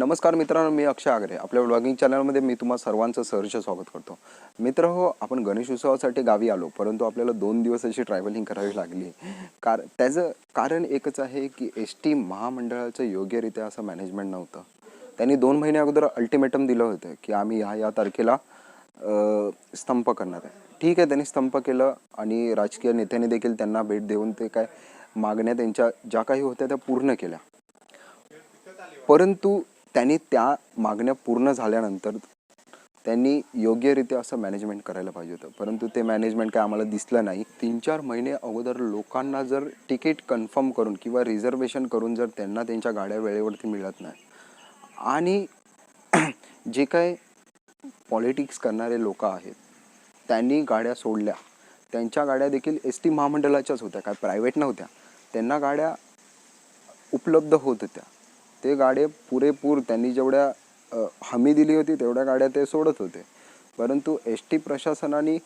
नमस्कार मित्रांनो मी अक्षय आगरे. आपल्या ब्लॉगिंग चॅनलमध्ये मी तुम्हाला सर्वांचं सहर्ष स्वागत करतो. मित्र हो आपण गणेश उत्सवासाठी गावी आलो परंतु आपल्याला दोन दिवस अशी ट्रॅव्हलिंग करावी लागली. कार त्याचं कारण एकच आहे की एस टी महामंडळाचं योग्यरित्या असं मॅनेजमेंट नव्हतं. त्यांनी दोन महिने अगोदर अल्टिमेटम दिलं होतं की आम्ही ह्या या तारखेला स्तंप स्तंभ करणार आहे. ठीक आहे त्यांनी स्तंभ केलं आणि राजकीय नेत्यांनी देखील त्यांना भेट देऊन ते काय मागण्या त्यांच्या ज्या काही होत्या त्या पूर्ण केल्या. परंतु त्यांनी त्या मागण्या पूर्ण झाल्यानंतर त्यांनी योग्यरित्या असं मॅनेजमेंट करायला पाहिजे होतं. परंतु ते मॅनेजमेंट काय आम्हाला दिसलं नाही. तीन चार महिने अगोदर लोकांना जर तिकीट कन्फर्म करून किंवा रिझर्वेशन करून जर त्यांना त्यांच्या गाड्या वेळेवरती मिळत नाही. आणि जे काय पॉलिटिक्स करणारे लोक आहेत त्यांनी गाड्या सोडल्या. त्यांच्या गाड्या देखील एस टी महामंडळाच्याच होत्या काय प्रायव्हेट नव्हत्या. त्यांना गाड्या उपलब्ध होत होत्या. ते गाडे पुरेपूर त्यांनी जेवढ्या हमी दिली होती तेवढ्या गाड्या ते सोडत होते. परंतु एस टी प्रशासनाने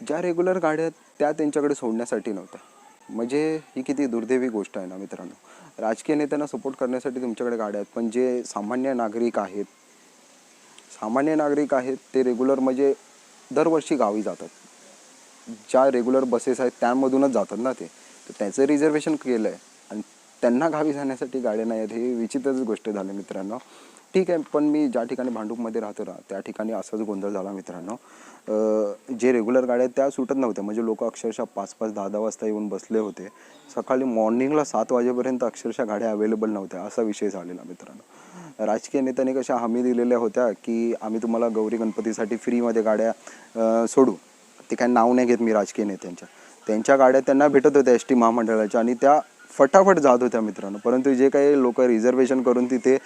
ज्या रेग्युलर गाड्या आहेत, त्या त्यांच्याकडे सोडण्यासाठी नव्हत्या. म्हणजे ही किती दुर्दैवी गोष्ट आहे ना मित्रांनो. राजकीय नेत्यांना सपोर्ट करण्यासाठी तुमच्याकडे गाड्या आहेत पण जे सामान्य नागरिक आहेत सामान्य नागरिक आहेत ते रेग्युलर म्हणजे दरवर्षी गावी जातात. ज्या रेग्युलर बसेस आहेत त्यामधूनच जातात ना ते. तर त्याचं रिझर्वेशन केलं आहे त्यांना गावी जाण्यासाठी गाड्या नाही आहेत हे विचित्रच गोष्ट झाली मित्रांनो. ठीक आहे पण मी ज्या ठिकाणी भांडूपमध्ये राहतो ना त्या ठिकाणी असाच गोंधळ झाला मित्रांनो. जे रेग्युलर गाड्या त्या सुटत नव्हत्या. म्हणजे लोक अक्षरशः पाच पाच दहा दहा वाजता येऊन बसले होते. सकाळी मॉर्निंगला सात वाजेपर्यंत अक्षरशः गाड्या अवेलेबल नव्हत्या असा विषय झालेला मित्रांनो. राजकीय नेत्यांनी कशा हमी दिलेल्या होत्या की आम्ही तुम्हाला गौरी गणपतीसाठी फ्रीमध्ये गाड्या सोडू? ते काय नाव नाही घेत मी राजकीय नेत्यांच्या. त्यांच्या गाड्या त्यांना भेटत होत्या एस टी महामंडळाच्या आणि त्या फटाफट जात होत्या मित्रांनो. परंतु जे काही लोक रिझर्वेशन करून तिथे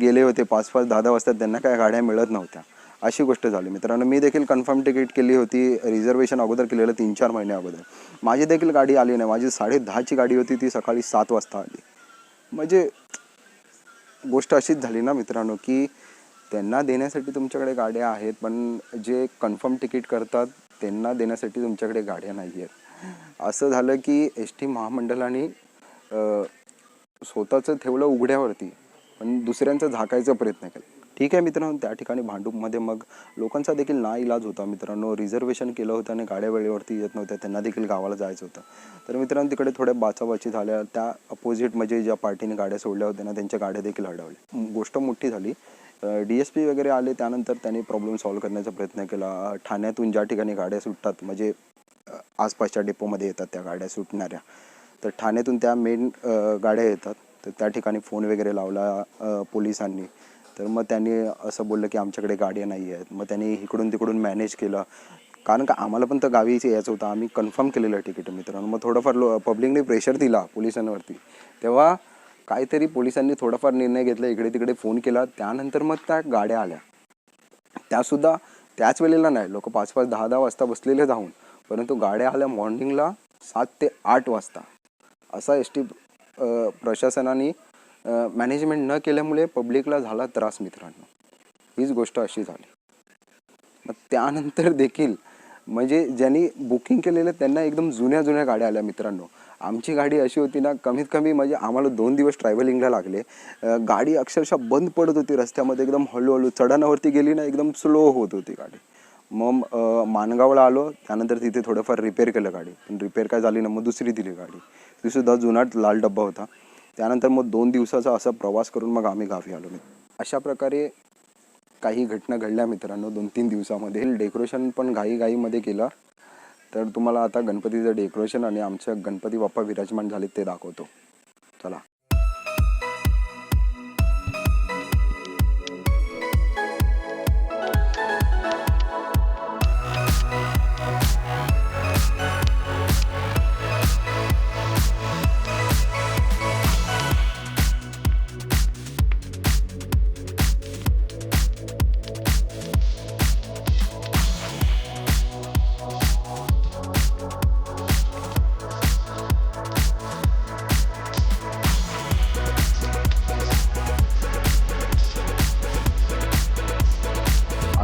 गेले होते पाच पाच दहा दहा वाजता त्यांना काय गाड्या मिळत नव्हत्या. अशी गोष्ट झाली. मित्रांनो मी देखील कन्फर्म तिकीट केली होती रिझर्वेशन अगोदर केलेलं तीन चार महिने अगोदर. माझी देखील गाडी आली नाही. माझी साडे दहाची गाडी होती ती सकाळी सात वाजता आली. म्हणजे गोष्ट अशीच झाली ना मित्रांनो की त्यांना देण्यासाठी तुमच्याकडे गाड्या आहेत पण जे कन्फर्म तिकीट करतात त्यांना देण्यासाठी तुमच्याकडे गाड्या नाही आहेत असं झालं की एस टी महामंडळाने स्वतःचं ठेवलं उघड्यावरती पण दुसऱ्यांचं झाकायचा प्रयत्न केला. ठीक आहे मित्रांनो त्या ठिकाणी भांडूपमध्ये मग लोकांचा देखील ना इलाज होता. मित्रांनो रिझर्वेशन केलं होतं आणि गाड्या वेळेवरती येत नव्हत्या. त्यांना देखील गावाला जायचं होतं. तर मित्रांनो तिकडे थोड्या बाचाबाची झाल्या. त्या अपोजिट म्हणजे ज्या पार्टीने गाड्या सोडल्या होत्या ना त्यांच्या गाड्या देखील अडवल्या गोष्ट मोठी झाली. डी एस पी वगैरे आले त्यानंतर त्यांनी प्रॉब्लेम सॉल्व्ह करण्याचा प्रयत्न केला. ठाण्यातून ज्या ठिकाणी गाड्या सुटतात म्हणजे आसपासच्या डेपोमध्ये येतात त्या गाड्या सुटणाऱ्या. तर ठाण्यातून त्या मेन गाड्या येतात. तर त्या ठिकाणी फोन वगैरे लावला पोलिसांनी. तर मग त्यांनी असं बोललं की आमच्याकडे गाड्या नाही आहेत. मग त्यांनी इकडून तिकडून मॅनेज केलं. कारण का आम्हाला पण तर गावीच यायचं होतं. आम्ही कन्फर्म केलेलं तिकीट मित्रांनो. मग थोडंफार लो पब्लिकने प्रेशर दिला पोलिसांवरती. तेव्हा काहीतरी पोलिसांनी थोडाफार निर्णय घेतला. इकडे तिकडे फोन केला. त्यानंतर मग त्या गाड्या आल्या. त्यासुद्धा त्याच वेळेला नाही. लोक पाच पाच दहा दहा वाजता बसलेले जाऊन. परंतु गाड्या आल्या मॉर्निंगला सात ते आठ वाजता. असा एस टी प्रशासनाने मॅनेजमेंट न केल्यामुळे पब्लिकला झाला त्रास मित्रांनो. हीच गोष्ट अशी झाली. मग त्यानंतर देखील म्हणजे ज्यांनी बुकिंग केलेलं त्यांना एकदम जुन्या जुन्या गाड्या आल्या मित्रांनो. आमची गाडी अशी होती ना कमीत कमी म्हणजे आम्हाला दोन दिवस ट्रॅव्हलिंगला लागले. गाडी अक्षरशः बंद पडत होती रस्त्यामध्ये एकदम हळूहळू चढणावरती गेली ना एकदम स्लो होत होती गाडी. मग मानगावला आलो त्यानंतर तिथे थोडंफार रिपेअर केलं गाडी. पण रिपेअर काय झाली ना मग दुसरी दिली गाडी. तीसुद्धा जुनाट लाल डब्बा होता. त्यानंतर मग दोन दिवसाचा असा प्रवास करून मग आम्ही गावी आलो. अशा प्रकारे काही घटना घडल्या मित्रांनो दोन तीन दिवसामध्ये. डेकोरेशन पण घाईघाईमध्ये केलं. तर तुम्हाला आता गणपतीचं डेकोरेशन आणि आमच्या गणपती बाप्पा विराजमान झाले ते दाखवतो.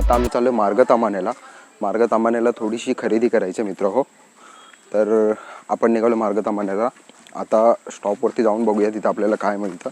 आता आम्ही चाललो मार्ग तामानेला मार्ग तामानेला थोडीशी खरेदी करायची मित्र हो तर आपण निघालो मार्ग तामानेला आता स्टॉपवरती जाऊन बघूया तिथं आपल्याला काय मिळतं.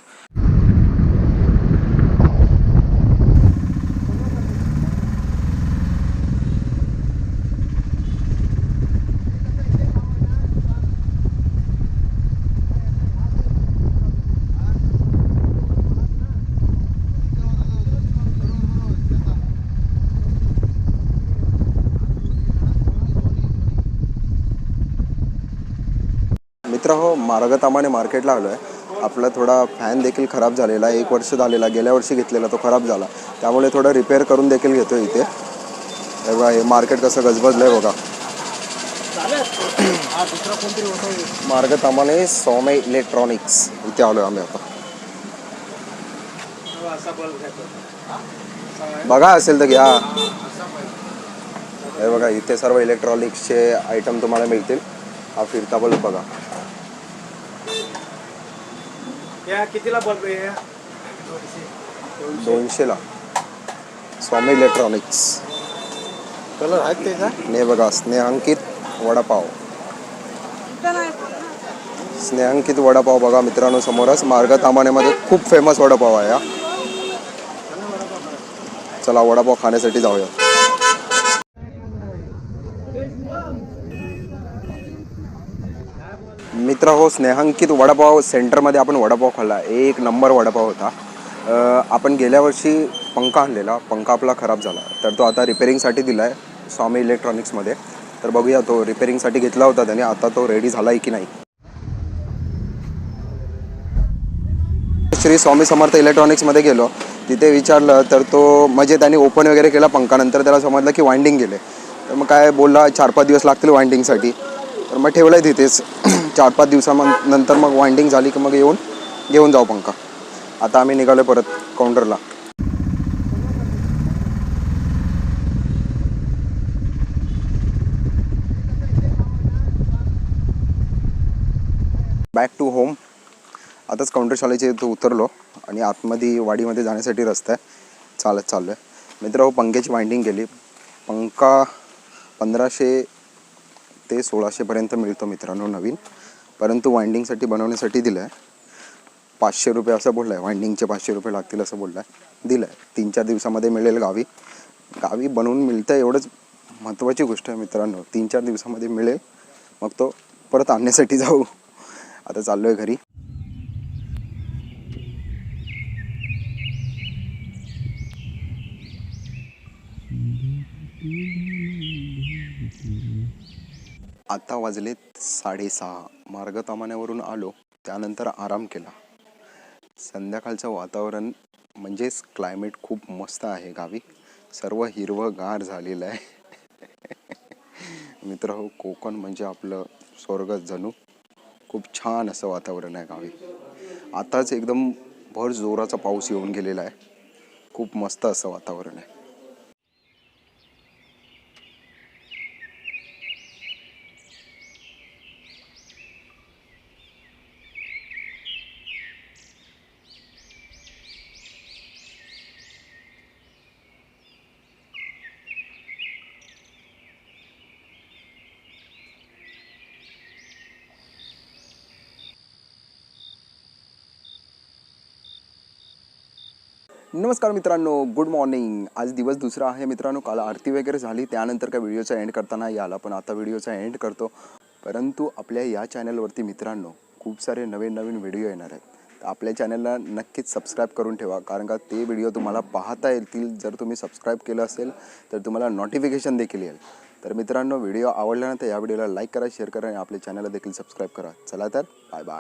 मित्र हो मार्गतामाने मार्केटला आलो आहे आपला थोडा फॅन देखील खराब झालेला एक वर्ष झालेला गेल्या वर्षी घेतलेला तो खराब झाला. त्यामुळे थोडं रिपेअर करून देखील घेतो इथे. बघा हे मार्केट कसं गजबजलं आहे बघा मार्गतामाने सौम्य इलेक्ट्रॉनिक्स इथे आलो आम्ही आता. बघा असेल तर घ्या. हे बघा इथे सर्व इलेक्ट्रॉनिक्सचे आयटम तुम्हाला मिळतील. हा फिरता बल्ब बघा. या कितीला बल्ब आहे दोनशेला. स्वामी इलेक्ट्रॉनिक्स. कलर आहेत त्याचा ने बघा स्नेहांकित वडापाव. स्नेहांकित वडापाव बघा मित्रांनो समोरच. मार्ग तामानेमध्ये खूप फेमस वडापाव आहे हा. चला वडापाव खाण्यासाठी जाऊया मित्र हो स्नेहांकित वडापाव सेंटरमध्ये आपण वडापाव खाल्ला. एक नंबर वडापाव होता. आपण गेल्या वर्षी पंखा आणलेला. पंखा आपला खराब झाला. तर तो आता रिपेरिंगसाठी दिला आहे स्वामी इलेक्ट्रॉनिक्समध्ये. तर बघूया तो रिपेरिंगसाठी घेतला होता त्याने. आता तो रेडी झाला आहे की नाही? श्री स्वामी समर्थ इलेक्ट्रॉनिक्समध्ये गेलो. तिथे विचारलं तर तो म्हणजे त्याने ओपन वगैरे केला पंखानंतर. त्याला समजलं की वाइंडिंग गेले. तर मग काय बोलला चार पाच दिवस लागतील वाइंडिंगसाठी तर मग ठेवलं आहे तिथेच चार पाच दिवसानंतर मग वाइंडिंग झाली की मग येऊन घेऊन जाऊ पंखा. आता आम्ही निघालो परत काउंटरला बॅक टू होम आताच काउंटर शाळेच्या इथं उतरलो आणि आतमध्ये वाडीमध्ये जाण्यासाठी रस्ता आहे. चालत चाललो आहे मित्र हो पंख्याची वाइंडिंग केली. पंखा पंधराशे ते सोळाशेपर्यंत मिळतो मित्रांनो नवीन. परंतु वाइंडिंगसाठी बनवण्यासाठी दिलं आहे पाचशे रुपये असं बोललं आहे वाइंडिंगचे पाचशे रुपये लागतील असं बोललं आहे दिलं आहे तीन चार दिवसामध्ये मिळेल गावी. गावी बनवून मिळतं एवढंच महत्त्वाची गोष्ट आहे मित्रांनो. तीन चार दिवसामध्ये मिळेल. मग तो परत आणण्यासाठी जाऊ. आता चाललो आहे घरी आता वाजलेत साडेसहा. मार्गतामान्यावरून आलो त्यानंतर आराम केला. संध्याकाळचं वातावरण म्हणजेच क्लायमेट खूप मस्त आहे गावी. सर्व हिरवंगार झालेलं आहे. मित्र हो कोकण म्हणजे आपलं स्वर्ग जणू. खूप छान असं वातावरण आहे गावी. आताच एकदम भर जोराचा पाऊस येऊन गेलेला आहे. खूप मस्त असं वातावरण आहे. नमस्कार मित्रांनो गुड मॉर्निंग आज दिवस दुसरा आहे मित्रांनो काल आरती वगैरे झाली त्यानंतर काय व्हिडिओचा एंड करताना याला पण आता व्हिडिओचा एंड करतो. परंतु आपल्या या चॅनलवरती मित्रांनो खूप सारे नवीन नवीन व्हिडिओ येणार आहेत. तर आपल्या चॅनलला नक्कीच सबस्क्राईब करून ठेवा कारण का ते व्हिडिओ तुम्हाला पाहता येतील. जर तुम्ही सबस्क्राईब केलं असेल तर तुम्हाला नोटिफिकेशन देखील येईल. तर मित्रांनो व्हिडिओ आवडल्यानंतर या व्हिडिओला लाईक करा शेअर करा आणि आपल्या चॅनलला देखील सबस्क्राईब करा. चला तर बाय बाय